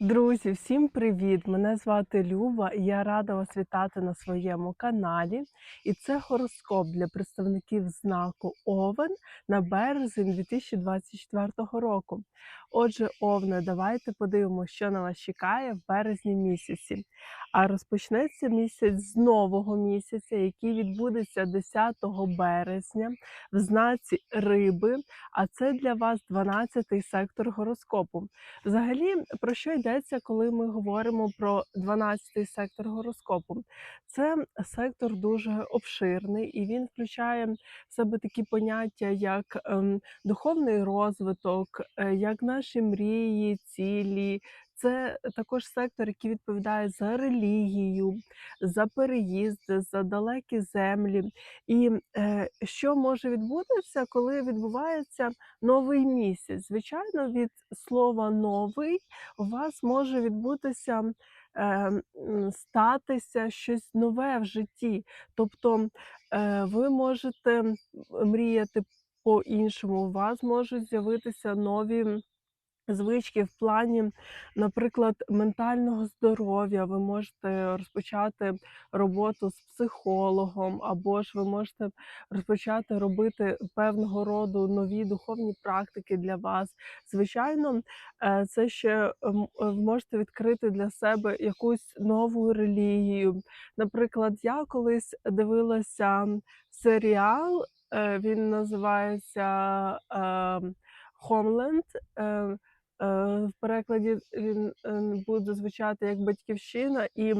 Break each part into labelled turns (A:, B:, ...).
A: Друзі, всім привіт! Мене звати Люба, і я рада вас вітати на своєму каналі. І це гороскоп для представників знаку Овен на березень 2024 року. Отже, Овне, давайте подивимося, що на вас чекає в березні місяці. А розпочнеться місяць з нового місяця, який відбудеться 10 березня в знаці Риби. А це для вас 12-й сектор гороскопу. Взагалі, про що йдеться, коли ми говоримо про 12-й сектор гороскопу? Це сектор дуже обширний і він включає в себе такі поняття, як ем, духовний розвиток, е, як наші мрії, цілі. Це також сектор, який відповідає за релігію, за переїзди, за далекі землі. І е, що може відбутися, коли відбувається новий місяць? Звичайно, від слова новий у вас може відбутися, е, статися щось нове в житті. Тобто е, ви можете мріяти по-іншому, у вас можуть з'явитися нові. Звички в плані, наприклад, ментального здоров'я. Ви можете розпочати роботу з психологом, або ж ви можете розпочати робити певного роду нові духовні практики для вас. Звичайно, е, це ще м, е, можете відкрити для себе якусь нову релігію. Наприклад, я колись дивилася серіал, е, він називається ем, Homeland. Е, в перекладі він е, буде звучати як батьківщина, і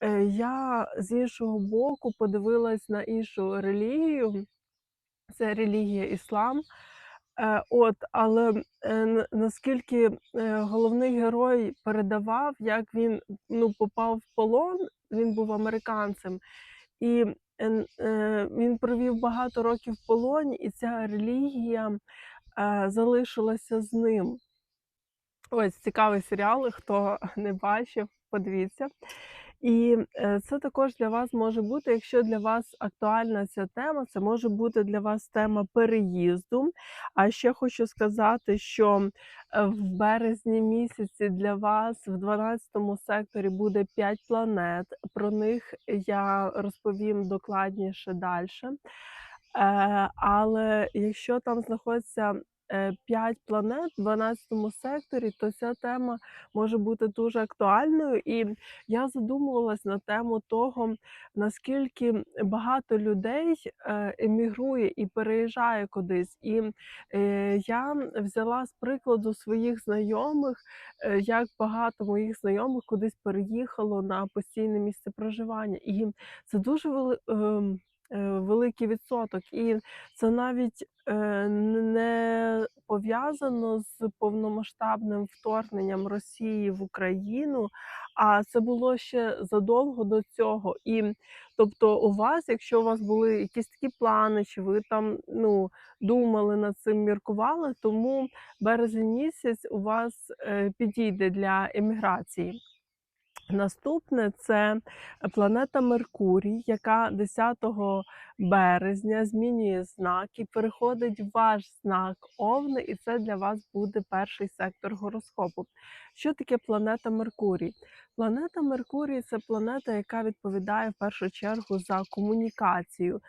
A: е, я з іншого боку подивилась на іншу релігію. Це релігія іслам. От, але наскільки головний герой передавав, як він ну, попав в полон, він був американцем, і він провів багато років в полоні, і ця релігія залишилася з ним. Ось цікавий серіал, хто не бачив, подивіться. І е, це також для вас може бути, якщо для вас актуальна ця тема, це може бути для вас тема переїзду. А ще хочу сказати, що е, в березні місяці для вас в 12 секторі буде 5 планет. Про них я розповім докладніше далі. Е, але якщо там знаходиться е, 5 планет в 12 секторі, то ця тема може бути дуже актуальною. І я задумувалась на тему того, наскільки багато людей е, емігрує і переїжджає кудись. І е, я взяла з прикладу своїх знайомих, як багато моїх знайомих кудись переїхало на постійне місце проживання. І це дуже вели. Е, великий відсоток, і це навіть е, не пов'язано з повномасштабним вторгненням Росії в Україну, а це було ще задовго до цього. І тобто, у вас, якщо у вас були якісь такі плани, чи ви там ну думали над цим, міркували, тому березень місяць у вас е, підійде для еміграції. Наступне це планета Меркурій, яка 10 березня змінює знак і переходить в ваш знак Овни, і це для вас буде перший сектор гороскопу. Що таке планета Меркурій? Планета Меркурій це планета, яка відповідає в першу чергу за комунікацію,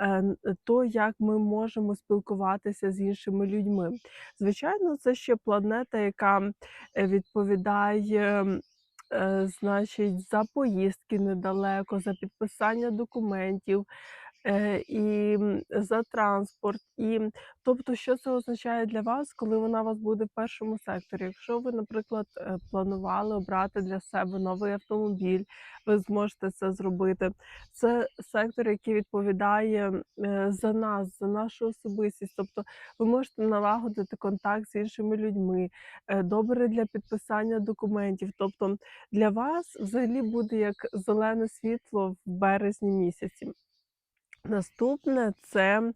A: е, то як ми можемо спілкуватися з іншими людьми. Звичайно, це ще планета, яка е, відповідає значить, за поїздки недалеко, за підписання документів, е, і за транспорт. І тобто, що це означає для вас, коли вона у вас буде в першому секторі? Якщо ви, наприклад, е, планували обрати для себе новий автомобіль, ви зможете це зробити. Це сектор, який відповідає е, за нас, за нашу особистість. Тобто, ви можете налагодити контакт з іншими людьми, е, добре для підписання документів. Тобто для вас взагалі буде як зелене світло в березні місяці. Наступне це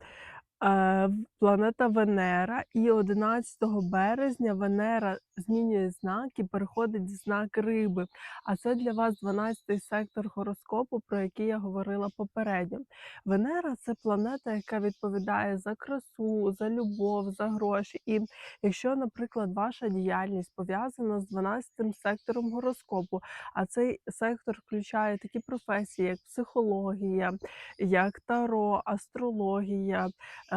A: планета Венера, і 11 березня Венера змінює знак і переходить в знак Риби. А це для вас 12-й сектор гороскопу, про який я говорила попередньо. Венера це планета, яка відповідає за красу, за любов, за гроші. І якщо, наприклад, ваша діяльність пов'язана з 12-тим сектором гороскопу, а цей сектор включає такі професії, як психологія, як таро, астрологія е,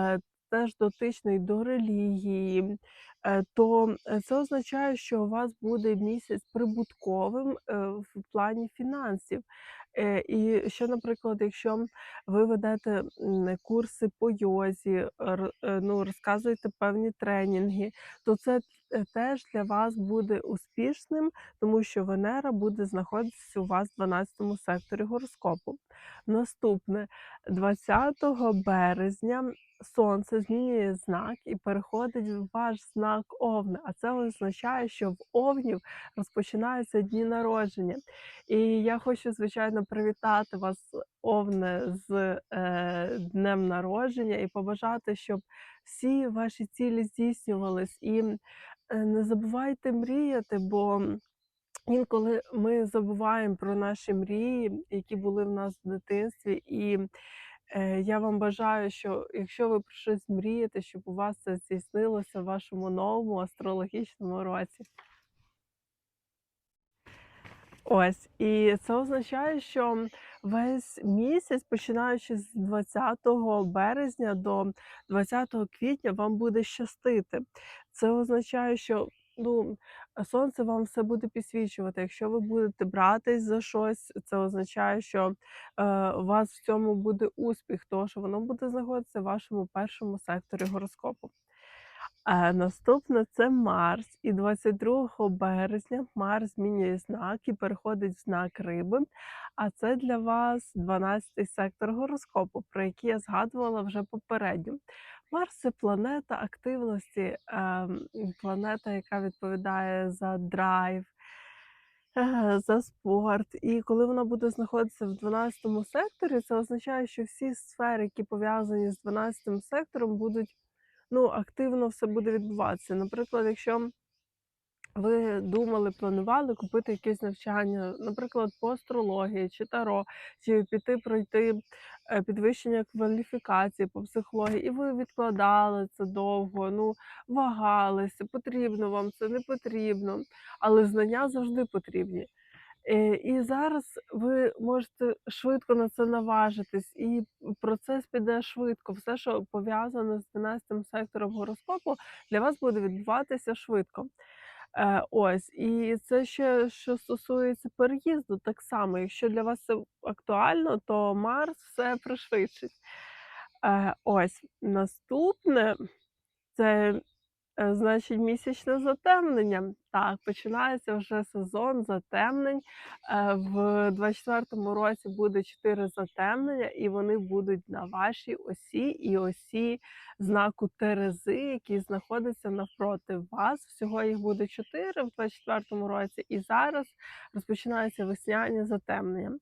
A: теж дотичний до релігії, е, то е, це означає, що у вас буде місяць прибутковим е, в плані фінансів. Е, І що, наприклад, якщо ви ведете курси по йозі, е, ну, розказуєте певні тренінги, то це е, теж для вас буде успішним, тому що Венера буде знаходитися у вас в 12 секторі гороскопу. Наступне 20 березня Сонце змінює знак і переходить в ваш знак Овна. А це означає, що в Овнів розпочинаються дні народження. І я хочу, звичайно, привітати вас, Овне, з е, днем народження і побажати, щоб всі ваші цілі здійснювались. І е, не забувайте мріяти, бо інколи ми забуваємо про наші мрії, які були в нас в дитинстві. І Е, я вам бажаю, що якщо ви про щось мрієте, щоб у вас це здійснилося в вашому новому астрологічному році. Ось, і це означає, що весь місяць, починаючи з 20 березня до 20 квітня, вам буде щастити. Це означає, що ну, сонце вам все буде підсвічувати. Якщо ви будете братись за щось, це означає, що е, у вас в цьому буде успіх, тому що воно буде знаходитися в вашому першому секторі гороскопу. Наступне це Марс. І 22 березня Марс змінює знак і переходить в знак Риби. А це для вас 12-й сектор гороскопу, про який я згадувала вже попередньо. Марс це планета активності, ем, планета, яка відповідає за драйв, е, за спорт. І коли вона буде знаходитися в 12 секторі, це означає, що всі сфери, які пов'язані з 12 сектором, будуть ну, активно все буде відбуватися. Наприклад, якщо ви думали, планували купити якесь навчання, наприклад, по астрології чи таро, чи піти пройти е, підвищення кваліфікації по психології, і ви відкладали це довго, ну вагалися, потрібно вам це, не потрібно, але знання завжди потрібні. Е, І зараз ви можете швидко на це наважитись, і процес піде швидко. Все, що пов'язане з 12 сектором гороскопу, для вас буде відбуватися швидко. Е, ось, і це ще що стосується переїзду, так само, якщо для вас це актуально, то Марс все пришвидшить. Е, ось наступне це значить, місячне затемнення. Так, починається вже сезон затемнень. Е, В 24-му році буде 4 затемнення, і вони будуть на вашій осі і осі знаку Терези, який знаходиться навпроти вас. Всього їх буде 4 в 24-му році, і зараз розпочинається весняні затемнення.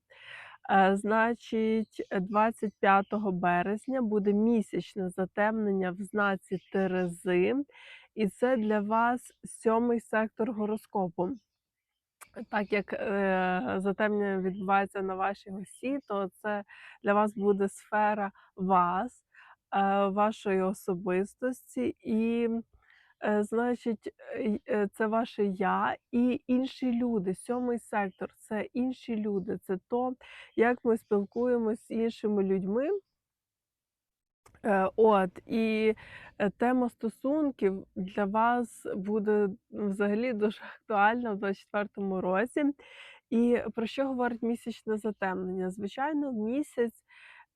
A: Е, Значить, 25 березня буде місячне затемнення в знаці Терези, і це для вас сьомий сектор гороскопу. Так як е, затемнення відбувається на вашій осі, то це для вас буде сфера вас, е, вашої особистості, і, е, значить, е, це ваше я і інші люди. Сьомий сектор це інші люди, це то, як ми спілкуємося з іншими людьми. Е, от, і, е, тема стосунків для вас буде, взагалі дуже актуальна в 24 році. І про що говорить місячне затемнення? Звичайно, місяць,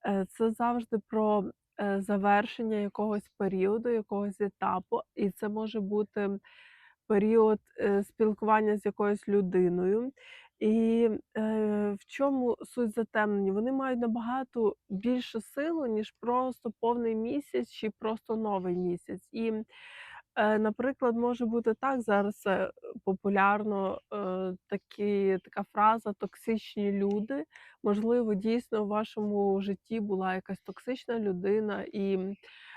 A: е, це завжди про, завершення якогось періоду, якогось етапу, і це може бути період, спілкування з якоюсь людиною. І, е, в чому суть затемнення? Вони мають набагато більшу силу, ніж просто повний місяць чи просто новий місяць. І, е, наприклад, може бути так, зараз популярно, е, такі така фраза "токсичні люди". Можливо, дійсно в вашому житті була якась токсична людина, і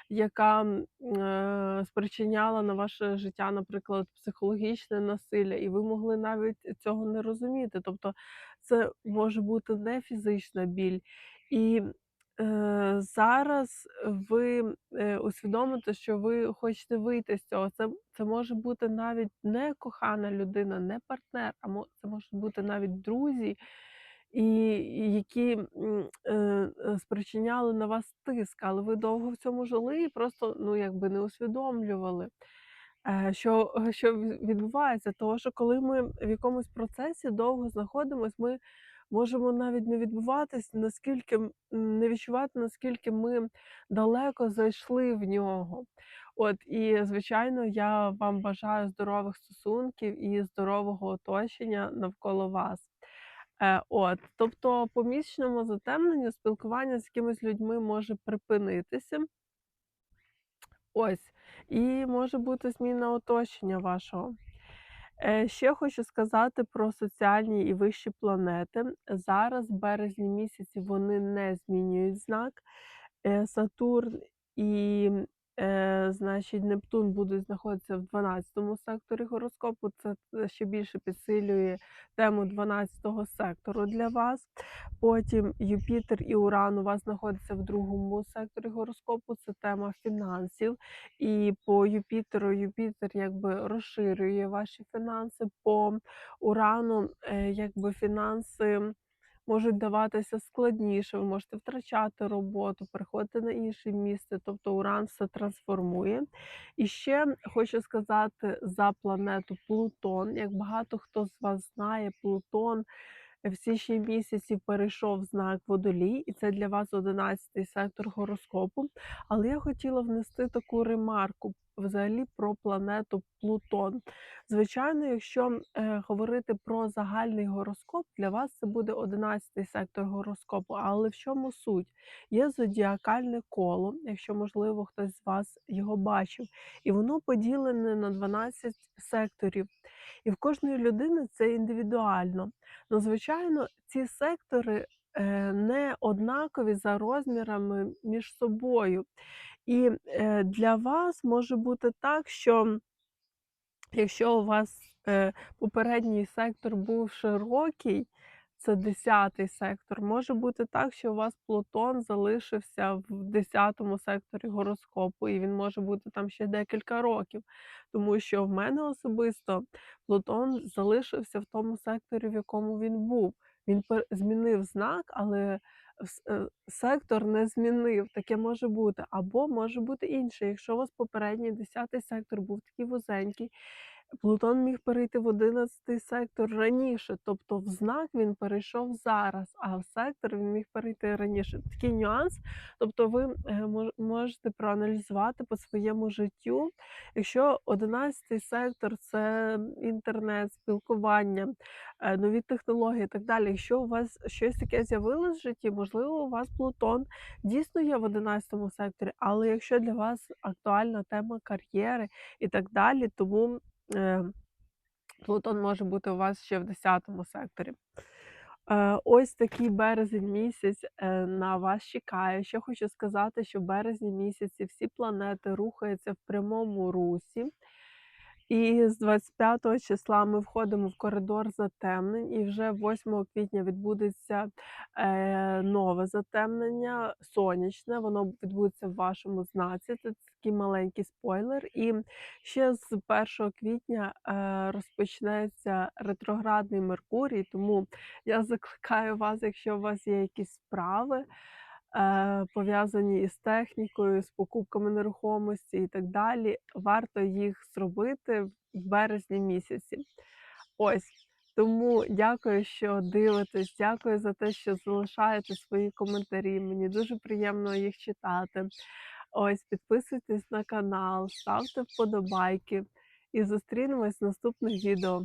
A: яка е, спричиняла на ваше життя, наприклад, психологічне насилля, і ви могли навіть цього не розуміти. Тобто це може бути не фізична біль. І е, зараз ви е, усвідомите, що ви хочете вийти з цього. Це, це може бути навіть не кохана людина, не партнер, а це можуть бути навіть друзі, і які е, е, спричиняли на вас тиск, але ви довго в цьому жили і просто ну якби не усвідомлювали. Е, що що відбувається? Того, що коли ми в якомусь процесі довго знаходимось, ми можемо навіть не відбуватись, наскільки не відчувати, наскільки ми далеко зайшли в нього. От і звичайно, я вам бажаю здорових стосунків і здорового оточення навколо вас. Е, от, тобто по місячному затемненню спілкування з якимись людьми може припинитися. Ось, і може бути зміна оточення вашого. Е, ще хочу сказати про соціальні і вищі планети. Зараз, в березні місяці, вони не змінюють знак. Е, Сатурн і, е, значить, Нептун будуть знаходитися в 12 секторі гороскопу. Це це ще більше підсилює тему 12 сектору для вас. Потім Юпітер і Уран у вас знаходяться в другому секторі гороскопу. Це тема фінансів. І по Юпітеру Юпітер якби розширює ваші фінанси. По Урану, е, якби фінанси можуть даватися складніше, ви можете втрачати роботу, переходити на інше місце, тобто Уран все трансформує. І ще хочу сказати за планету Плутон. Як багато хто з вас знає, Плутон в січні місяці перейшов знак Водолій, і це для вас 11-й сектор гороскопу. Але я хотіла внести таку ремарку взагалі про планету Плутон. Звичайно, якщо е, говорити про загальний гороскоп, для вас це буде 11-й сектор гороскопу. Але в чому суть? Є зодіакальне коло, якщо, можливо, хтось з вас його бачив, і воно поділене на 12 секторів. І в кожної людини це індивідуально. Ну, звичайно, ці сектори е, не однакові за розмірами між собою. І е, для вас може бути так, що Якщо у вас, е, попередній сектор був широкий, це 10 сектор, може бути так, що у вас Плутон залишився в 10 секторі гороскопу, і він може бути там ще декілька років. Тому що в мене особисто Плутон залишився в тому секторі, в якому він був. Він змінив знак, але сектор не змінив. Таке може бути. Або може бути інше. Якщо у вас попередній 10 сектор був такий вузенький, Плутон міг перейти в 11 сектор раніше, тобто в знак він перейшов зараз, а в сектор він міг перейти раніше. Такий нюанс. Тобто ви е, можете проаналізувати по своєму життю. Якщо 11 сектор це інтернет, спілкування, е, нові технології і так далі. Якщо у вас щось таке з'явилось в житті, можливо, у вас Плутон дійсно є в 11 секторі, але якщо для вас актуальна тема кар'єри і так далі, тому Плутон може бути у вас ще в 10 секторі. Е, Ось такий березень місяць е, на вас чекає. Ще хочу сказати, що в березні місяці всі планети рухаються в прямому русі. І з 25 числа ми входимо в коридор затемнень, і вже 8 квітня відбудеться е, нове затемнення, сонячне. Воно відбудеться в вашому знаці. Це такий маленький спойлер. І ще з 1 квітня е, розпочнеться ретроградний Меркурій. Тому я закликаю вас, якщо у вас є якісь справи пов'язані із технікою, з покупками нерухомості і так далі. Варто їх зробити в березні місяці. Ось. Тому дякую, що дивитесь. Дякую за те, що залишаєте свої коментарі. Мені дуже приємно їх читати. Ось, підписуйтесь на канал, ставте вподобайки і зустрінемось в наступних відео.